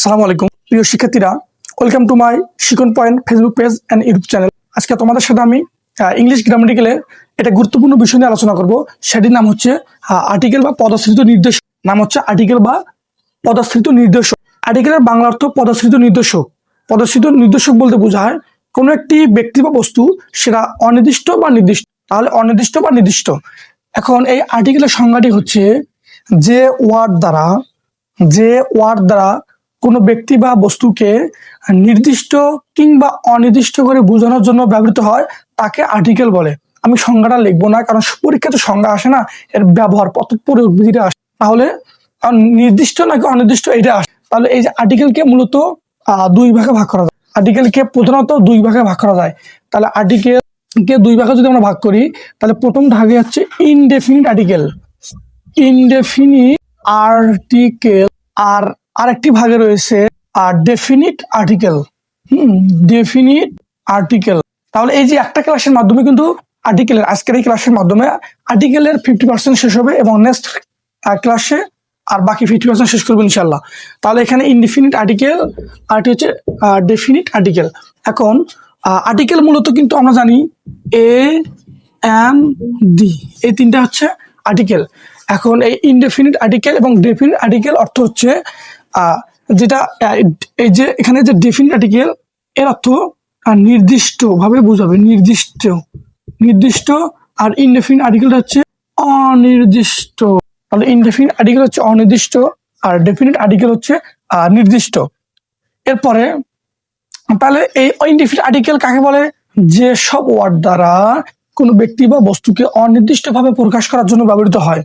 আসসালামু আলাইকুম। প্রিয় শিক্ষার্থীরা welcome to my Shikhon point Facebook page and YouTube channel আজকে তোমাদের সাথে আমি ইংলিশ গ্রামাটিক্যালের এটা গুরুত্বপূর্ণ বিষয় নিয়ে আলোচনা করব। সেটির নাম হচ্ছে আর্টিকেল বা পদাশ্রিত নির্দেশ নাম হচ্ছে আর্টিকেল বা পদাশ্রিত নির্দেশক। আর্টিকেলের বাংলা অর্থ পদাশ্রিত নির্দেশক। পদাশ্রিত নির্দেশক বলতে বোঝায় কোনো একটি ব্যক্তি বা বস্তু সেটা অনির্দিষ্ট বা নির্দিষ্ট। তাহলে অনির্দিষ্ট বা নির্দিষ্ট। এখন এই আর্টিকেলের সংজ্ঞাটি হচ্ছে যে ওয়ার্ড দ্বারা, যে ওয়ার্ড দ্বারা কোনো ব্যক্তি বা বস্তুকে নির্দিষ্ট কিংবা অনির্দিষ্ট করে বোঝানোর জন্য ব্যবহৃত হয়, তাকে আর্টিকেল বলে। আমি সংজ্ঞাটা লিখব না, কারণ পরীক্ষাতে সংজ্ঞা আসে না, এর ব্যবহার প্রয়োগবিধিটা আসে। তাহলে নির্দিষ্ট নাকি অনির্দিষ্ট এটা আসে। তাহলে এই যে আর্টিকেলকে মূলত দুই ভাগে ভাগ করা যায়। আর্টিকেলকে প্রধানত দুই ভাগে ভাগ করা যায়। তাহলে আর্টিকেল কে দুই ভাগে যদি আমরা ভাগ করি, তাহলে প্রথম ভাগে হচ্ছে ইনডেফিনিট আর্টিকেল ইনডেফিনিট আর্টিকেল আর আরেকটি ভাগে রয়েছে আর ডেফিনিট আর্টিকেল হুম ডেফিনিট আর্টিকেল তাহলে এই যে একটা ক্লাসের মাধ্যমে কিন্তু আর্টিকেলের আজকের এই ক্লাসের মাধ্যমে আর্টিকেলের ফিফটি পার্সেন্ট শেষ হবে এবং নেক্সট ক্লাসে আর বাকি ফিফটি পার্সেন্ট শেষ করব ইনশাল্লাহ তাহলে এখানে ইনডিফিনিট আর্টিকেল আরটি হচ্ছে ডেফিনিট আর্টিকেল এখন আর্টিকেল মূলত কিন্তু আমরা জানি এ এম ডি এই তিনটা হচ্ছে আর্টিকেল এখন এই ইনডেফিনিট আর্টিকেল এবং ডেফিনিট আর্টিকেল অর্থ হচ্ছে যেটা এই যে এখানে যে ডেফিনিট আর্টিকেল এর অর্থ নির্দিষ্টভাবে বোঝাবে, নির্দিষ্ট নির্দিষ্ট আর ইনডেফিনিট আর্টিকেলটা হচ্ছে অনির্দিষ্ট। তাহলে ইনডেফিনিট আর্টিকেল হচ্ছে অনির্দিষ্ট আর ডেফিনিট আর্টিকেল হচ্ছে নির্দিষ্ট। এরপরে, তাহলে এই ইনডিফিনিট আর্টিকেল কাকে বলে? যে সব ওয়ার্ড দ্বারা কোনো ব্যক্তি বা বস্তুকে অনির্দিষ্টভাবে প্রকাশ করার জন্য ব্যবহৃত হয়।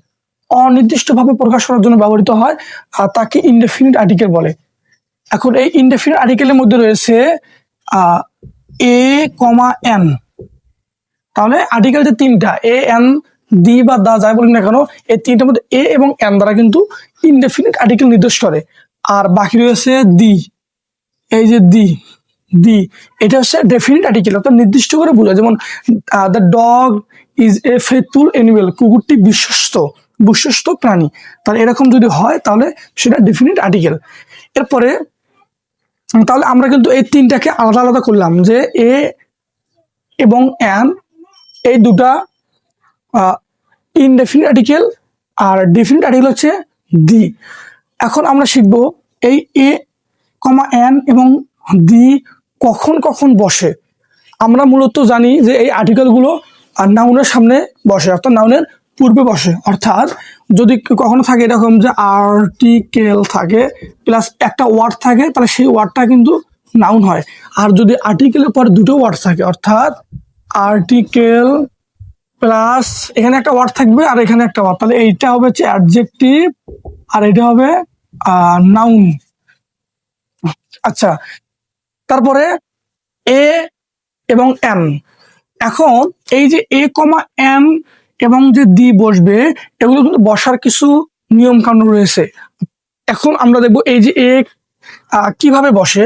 অনির্দিষ্টভাবে প্রকাশ করার জন্য ব্যবহৃত হয়, আর তাকে ইনডেফিনিট আর্টিকেল বলে। এখন এই ইনডেফিনিট আর্টিকেলের মধ্যে রয়েছে এ কমা এন তাহলে আর্টিকেল যে তিনটা এ এন দি বা দা যাই বলি না কেন, এই তিনটার মধ্যে এ এবং এন দ্বারা কিন্তু ইনডেফিনিট আর্টিকেল নির্দেশ করে। আর বাকি রয়েছে দি এই যে দি দি এটা হচ্ছে ডেফিনিট আর্টিকেল অর্থাৎ নির্দিষ্ট করে বোঝায়। যেমন the dog is a faithful animal কুকুরটি বিশ্বস্ত। বিশ্বস্ত প্রাণী। তাহলে এরকম যদি হয়, তাহলে সেটা ডেফিনিট আর্টিকেল এরপরে, তাহলে আমরা কিন্তু এই তিনটাকে আলাদা আলাদা করলাম যে এ এবং এন এই দুটা ইনডেফিনিট আর্টিকেল আর ডেফিনিট আর্টিকেল হচ্ছে দি এখন আমরা শিখব এই এ কমা এন এবং দি কখন কখন বসে। আমরা মূলত জানি যে এই আর্টিকেলগুলো নাউনের সামনে বসে, অর্থাৎ নাউনের পূর্বে বসে। অর্থাৎ যদি কখনো থাকে এরকম যে আর্টিকেল থাকে প্লাস একটা ওয়ার্ড থাকে, তাহলে সেই ওয়ার্ডটা কিন্তু নাউন হয়। আর যদি আর্টিকেলের পর দুটো ওয়ার্ড থাকে, অর্থাৎ আর্টিকেল প্লাস এখানে একটা ওয়ার্ড থাকবে আর এখানে একটা ওয়ার্ড তাহলে এইটা হবে হচ্ছে অ্যাডজেক্টিভ আর এটা হবে নাউন আচ্ছা তারপরে এ এবং এন এখন এই যে এ কমা এন এবং যে দি বসবে, এগুলো কিন্তু বসার কিছু নিয়ম কানুন রয়েছে। এখন আমরা দেখব এই যে এ কীভাবে বসে।